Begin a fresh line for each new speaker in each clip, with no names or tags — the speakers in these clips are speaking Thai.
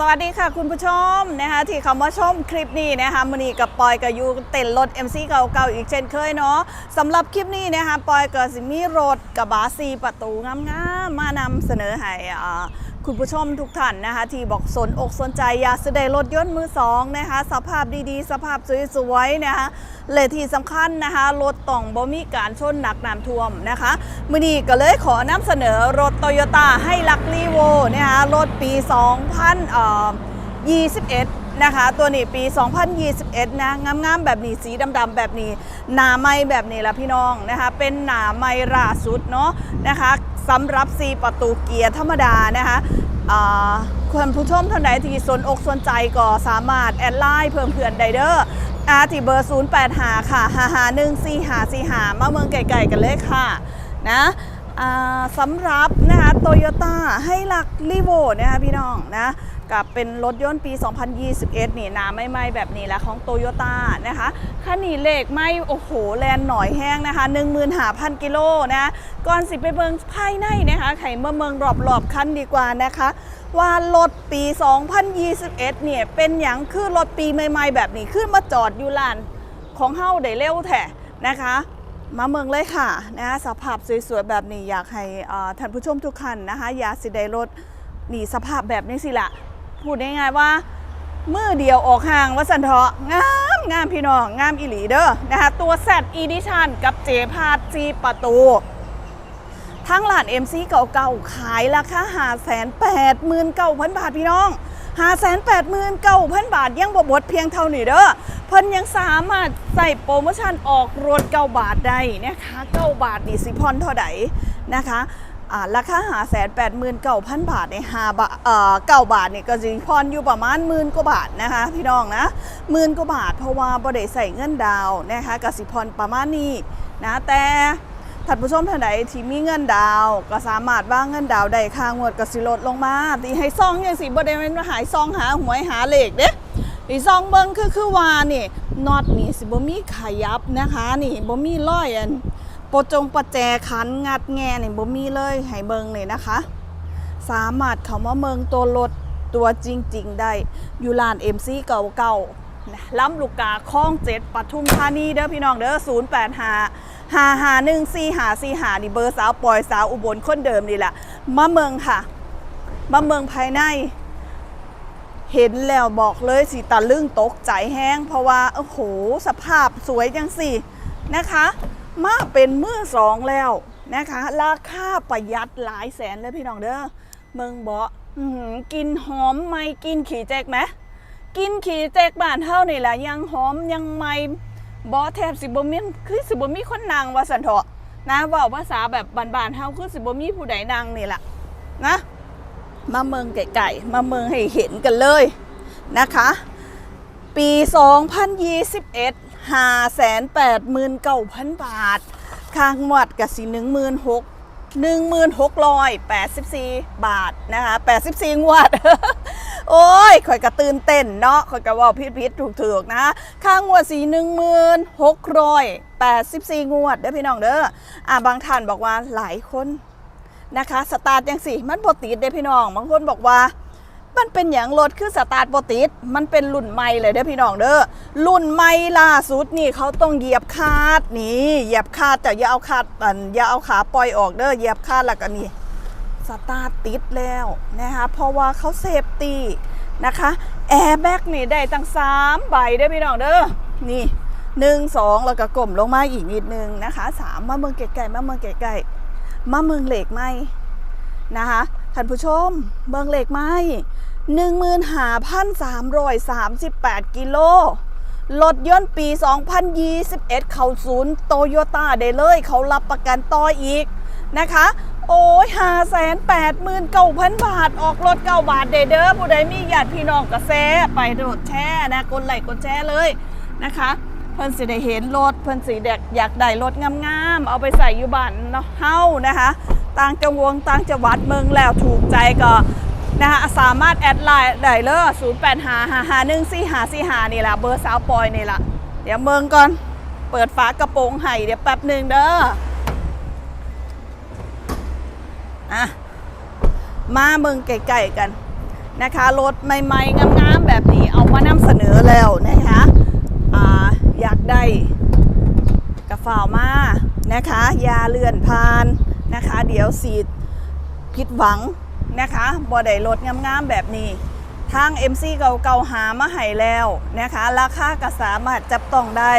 สวัสดีค่ะคุณผู้ชมนะคะที่เข้ามาชมคลิปนี้นะคะมันีกับปอยกับยูเต้นรถ MC เก่าๆอีกเช่นเคยเนาะสำหรับคลิปนี้นะคะปอยกับสิมีรถกระบะซีประตูงามๆมานำเสนอให้อ่า คุณผู้ชมทุกท่านนะคะ ที่บอกสนอกสนใจอยากจะได้รถยนต์มือสองนะคะ สภาพดีๆ สภาพสวยๆนะคะและที่สำคัญนะคะรถต้องบ่มีการชนหนักน้ำท่วมนะคะมือนี้ก็เลยขอนำเสนอรถโตโยต้าให้ลักลีโวนะคะรถปี 2021นะคะตัวนี้ปี 2021 นะงามๆแบบนี้สีดำๆแบบนี้ หนาไม้แบบนี้ละพี่น้องนะคะเป็นหนาไม้ล่าสุดเนาะนะคะ สำหรับ 4 ประตูเกียร์ธรรมดานะคะคุณผู้ชมท่านใดที่สนอกสนใจก็สามารถแอดไลน์เพิ่มเพื่อนไดเดอร์อาที่เบอร์ 0 8 5ค่ะ5 5 1 4 5 4 5มาเมืองไก่ๆกันเลยค่ะ นะ สำหรับนะคะโตโยต้าให้หลักรีโวนะคะพี่น้องนะกับเป็นรถยนต์ปี 2021 นี่นาไม่ไหม้แบบนี้แหละของโตโยต้านะคะคันนี้เลขไม่โอ้โห แลนหน่อยแห้งนะคะ15,000 กิโลนะก่อนสิไปเบิงภายในนะคะไข่เมื่อเมืองรอบๆคันดีกว่านะคะ ว่ารถปี 2021 เนี่ย เป็นอย่างคือรถปีใหม่ๆ แบบนี้ขึ้นมาจอดอยู่ลานของเฮาได้เร็วแท้นะคะ มาเมืองเลยค่ะนะคะสภาพสวยๆแบบนี้อยากให้ท่านผู้ชมทุกท่านนะคะอยากสิได้รถหนีสภาพแบบนี้สิละพูดง่ายๆว่ามือเดียวออกห่างว่าสันเถาะงามงามพี่น้องงามอีหลีเด้อนะคะตัว Z Edition กับเจพาดจีประตูทั้งหลาน MC เก่าๆขายราคา5 8 9 0 0 0บาทพี่น้อง 5 8 9 0 0 0 บาท ยังบ่บดเพียงเท่านี้เด้อเพิ่นยังสามารถใส่โปรโมชั่นออกรถ9บาทได้นะคะ9บาทนี่สิพอนเท่าใดนะคะราคาหาแสนแปดหมื่นเก้าพันบาทในหาบาทเอ่อเก้าบาทเนี่ยก็สิพอนอยู่ประมาณหมื่นกว่าบาทนะคะพี่น้องนะหมื่นกว่าบาทเพราะว่าบ่ได้ใส่เงินดาวน์นะคะกสิพรประมาณนี้นะแต่ ท่านผู้ชมท่านใดที่มีเงินดาว ก็สามารถว่างเงินดาวได้ค่างวดก็สิลดลงมาตีให้ซองยังสิบ่ได้แม่นว่าหายซองหาหวยหาเลขเด้อีซองเบิ่งคือคือว่านี่น็อตนี่สิบ่มีขยับนะคะนี่บ่มีร้อยอันโปรจงประแจขันงัดแงนี่บ่มีเลยให้เบิ่งเลยนะคะ สามารถเข้ามาเมืองตัวรถตัวจริง ๆ ได้อยู่ลาน MC เก่าๆ ล้ำลูกกาคลองเจ็ดปทุมธานีเด้อพี่น้องเด้อ0 8 5 5 5 1 4 5 4 5นี่เบอร์สาวปล่อยสาวอุบลคนเดิมนี่แหละมาเมืองค่ะมาเมืองภายใน เห็นแล้วบอกเลยสิตะลึงตกใจแห้ง เพราะว่าโอ้โหสภาพสวยจังสินะคะ มาเป็นมือสองแล้วนะคะ ราคาประหยัดหลายแสนเลยพี่น้องเด้อเมืองเบาะอื้อหือกินหอมไหมกินขี่แจกไหม กินขี่แจกบ้านเท่านี่แหละยังหอมยังไม่บอแทบสิบมีคือสิบมีคนนางว่าสันเถาะนะเว่าภาษาแบบบานๆเท่าคือสิบมีผู้ใดนางนี่แหละนะ มาเมืองไก่ๆมาเมืองให้เห็นกันเลยนะคะ ปี 2021 589,000 บาทค่างวดกับสิ16,000 1684บาทนะคะ84งวด โอ้ยข่อยกระตื่นเต้นเนาะข่อยกระว่าพิดพิดถูกถูกนะ ค่างวดสี1684งมื่นหกร้อยแปดสิบสี่งวดเด้อพี่น้องเด้ออ่าบางท่านบอกว่าหลายคนนะคะ สตาร์ทยังสิมันปติดเด้อพี่น้อง บางคนบอกว่ามันเป็นอย่างรถคือสตาร์ทปติด มันเป็นรุ่นใหม่เลยเด้อพี่น้องเด้อ รุ่นใหม่ล่าสุดนี่เขาต้องเหยียบคาดนี่ เหยียบคาดแต่อย่าเอาคาดอันอย่าเอาขาปล่อยออกเด้อ เหยียบคาดแล้วก็นี่ สตาร์ติดแล้วนะคะเพราะว่าเขาเซฟตี้นะคะแอร์แบ็กนี่ได้ตั้ง3ใบเด้พี่น้องเด้อนี่หนึ่งสองแล้วก็กลมลงมาอีกนิดนึงนะคะสามมาเมืองไกลๆมาเมืองไกลๆมาเมืองเหล็กไหมนะคะท่านผู้ชมเมืองเหล็กไหม15,338กิโลรถยนต์ปี 2021 เขาศูนย์โตโยต้าได้เลย เขารับประกันต่ออีกนะคะ โอ้ย5 8 9 0 0 0บาท ออกรถ9บาทเด้อเด้อผู้ใดมีญาติพี่น้องกระแซไปโดดแช่นะกดไหลกดแชร์เลยนะคะ เพิ่นสิได้เห็นรถเพิ่นสิเด็กอยากได้รถงามๆเอาไปใส่อยู่บ้านเนาะเฮานะคะต่างจังหวงต่างจังหวัดเมืองแล้วถูกใจก็นะคะสามารถแอดไลน์ได้เลย0 8 5 5 5 1 4 5 4 5นี่แหละเบอร์สาวปอยนี่แหละเดี๋ยวเมืองก่อนเปิดฝากระโปรงให้เดี๋ยวแป๊บหนึ่งเด้อ อะมาเมืองไก่ๆกันนะคะรถใหม่ๆงามๆแบบนี้เอามานำเสนอแล้วนะคะอ่าอยากได้กระฝ่ามานะคะยาเลื่อนพานนะคะ เดี๋ยวสีดผิดหวังนะคะบ่ได้รถงามๆแบบนี้ทาง MC เก่าๆหามาให้แล้วนะคะ ราคาก็สามารถจับต้องได้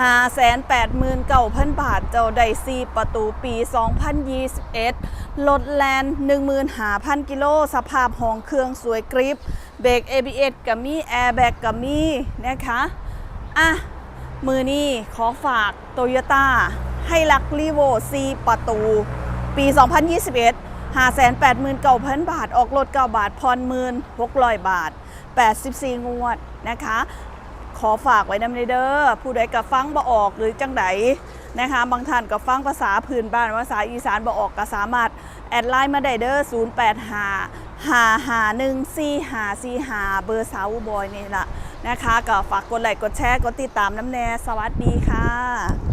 589,000 บาท เจ้าได้4ประตูปี 2021 ลดแลน15,000 กิโล สภาพห้องเครื่องสวยกริป เบรก ABS กับมีแอร์แบกกับมีนะคะ อะ มือนี้ขอฝากโตโยต้าให้ลักรีโว4ประตู ปี 2021 589,000 บาท ออกรถ9บาท พรหมื่น600 บาท 84 งวดนะคะ ขอฝากไว้นำในเด้อผู้ใดกับฟังบ่ออกหรือจังไดนะคะบางท่านกับฟังภาษาพื้นบ้านภาษาอีสานบ่ออกก็สามารถแอดไลน์มาได้เด้อ085 5514545เบอร์สาวบอยนี่ละนะคะ ก็ฝากกดไลค์กดแชร์ กดติดตามน้ำแน่ สวัสดีค่ะ